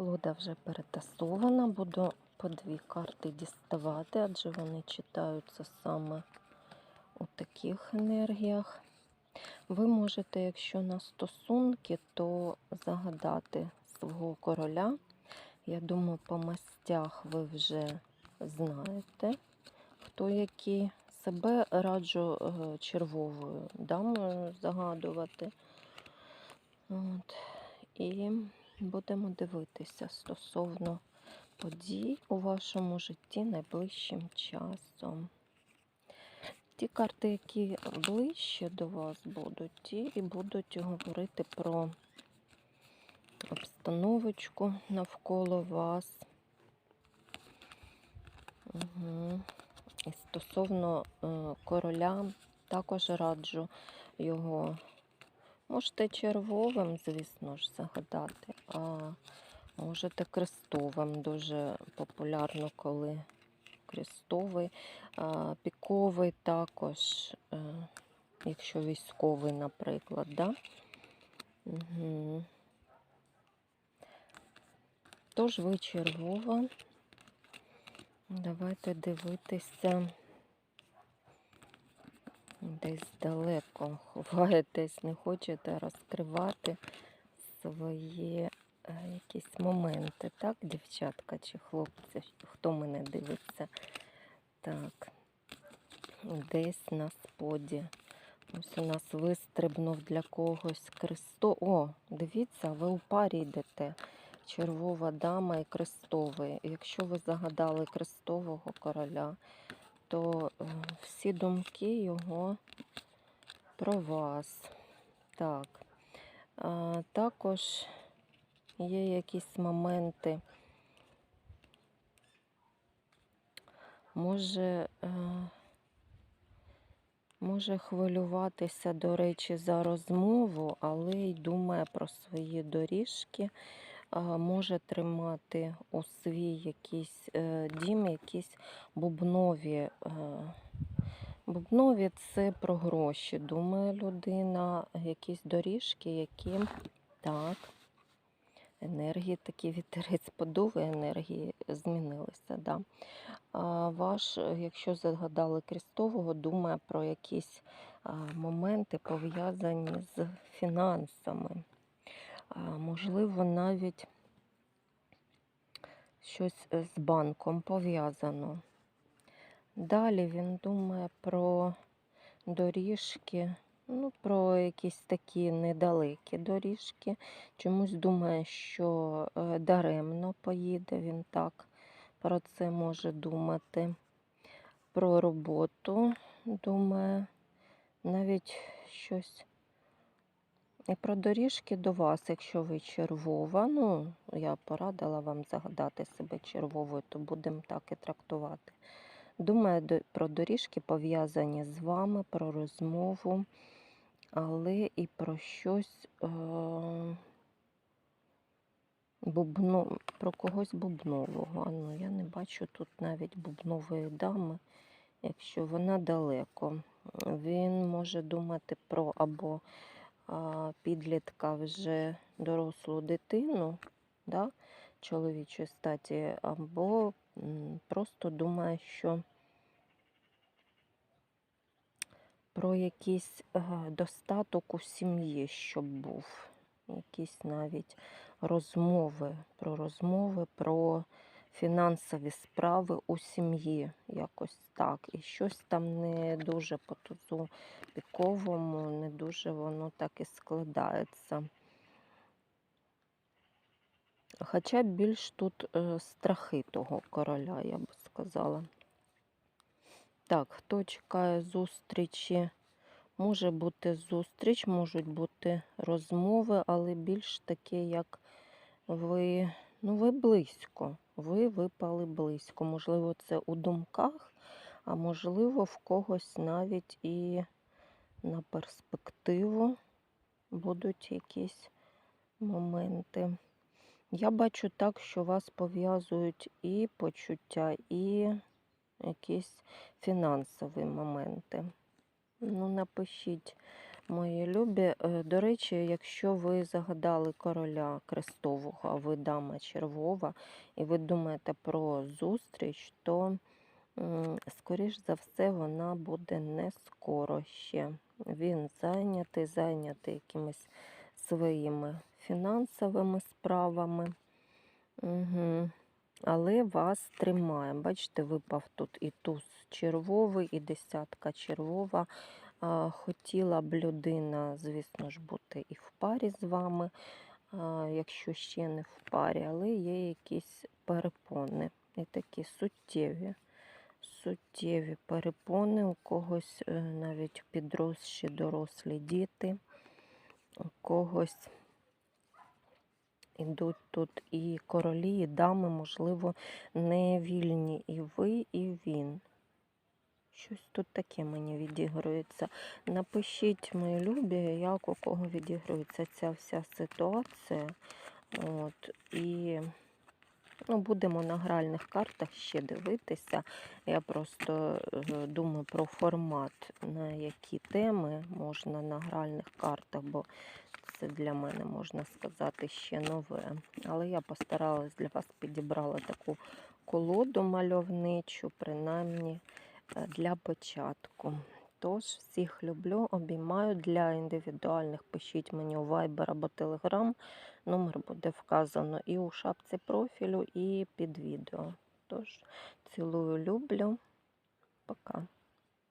Колода вже перетасована, буду по дві карти діставати, адже вони читаються саме у таких енергіях. Ви можете, якщо на стосунки, то загадати свого короля. Я думаю, по мастях ви вже знаєте, хто який. Себе раджу е, червовою дамою загадувати. От. І будемо дивитися стосовно подій у вашому житті найближчим часом. Ті карти, які ближче до вас будуть, ті і будуть говорити про обстановочку навколо вас. Угу. І стосовно е, короля, також раджу його. Можете червовим, звісно ж, загадати, а можете крестовим. Дуже популярно, коли крестовий, а, піковий також, е, якщо військовий, наприклад. Да? Угу. Тож ви червова. Давайте дивитися. Десь далеко ховаєтесь, не хочете розкривати свої е, якісь моменти, так, дівчатка чи хлопці, хто мене дивиться? Так, десь на споді. Ось у нас вистрибнув для когось кресто. О, дивіться, ви у парі йдете. Червова дама і крестовий. Якщо ви загадали крестового короля, то е, всі думки його про вас. Так. Також є якісь моменти. Може, е, може хвилюватися, до речі, за розмову, але й думає про свої доріжки може тримати у свій якийсь е, дім, якісь бубнові. Е, бубнові це про гроші. Думає людина, якісь доріжки, які так. Енергії такі вітерець подуви енергії змінилися. Да. А ваш, якщо загадали Крістового, думає про якісь моменти пов'язані з фінансами можливо, навіть щось е, з банком пов'язано. Далі він думає про доріжки, ну, про якісь такі недалекі доріжки. Чомусь думає, що е, даремно поїде він так, про це може думати. Про роботу думає, навіть щось і про доріжки до вас, якщо ви червова, ну, я порадила вам загадати себе червовою, то будемо так і трактувати. Думаю, про доріжки пов'язані з вами, про розмову, але і про щось е бубно, про когось бубнового. Ну, Я не бачу тут навіть бубнової дами, якщо вона далеко. Він може думати про або підлітка вже дорослу дитину, да, чоловічої статі, або просто думає, що про якийсь е, достаток у сім'ї, щоб був, якісь навіть розмови, про розмови, про фінансові справи у сім'ї, якось так. І щось там не дуже по тузу піковому, не дуже воно так і складається. Хоча більш тут е, страхи того короля, я би сказала. Так, хто чекає зустрічі? Може бути зустріч, можуть бути розмови, але більш таке, як ви, ну, ви близько ви випали близько. Можливо, це у думках, а можливо, в когось навіть і на перспективу будуть якісь моменти. Я бачу так, що вас пов'язують і почуття, і якісь фінансові моменти. Ну, напишіть Мої любі, Е, до речі, якщо ви загадали короля крестового, а ви дама червова, і ви думаєте про зустріч, то, скоріш за все, вона буде не скоро ще. Він зайнятий, зайнятий якимись своїми фінансовими справами. Угу. Але вас тримає. Бачите, випав тут і туз червовий, і десятка червова. Хотіла б людина, звісно ж, бути і в парі з вами, якщо ще не в парі, але є якісь перепони. І такі суттєві. Суттєві перепони, у когось е, навіть підросші дорослі діти, у когось ідуть тут і королі, і дами, можливо, не вільні і ви, і він. Щось тут таке мені відігрується. Напишіть, мої любі, як у кого відігрується ця вся ситуація. От, і ну, будемо на гральних картах ще дивитися. Я просто е, думаю про формат, на які теми можна на гральних картах, бо це для мене, можна сказати, ще нове. Але я постаралась для вас підібрала таку колоду мальовничу, принаймні для початку. Тож, всіх люблю, обіймаю для індивідуальних. Пишіть мені у Viber або Telegram. Номер буде вказано і у шапці профілю, і під відео. Тож, цілую, люблю. Пока.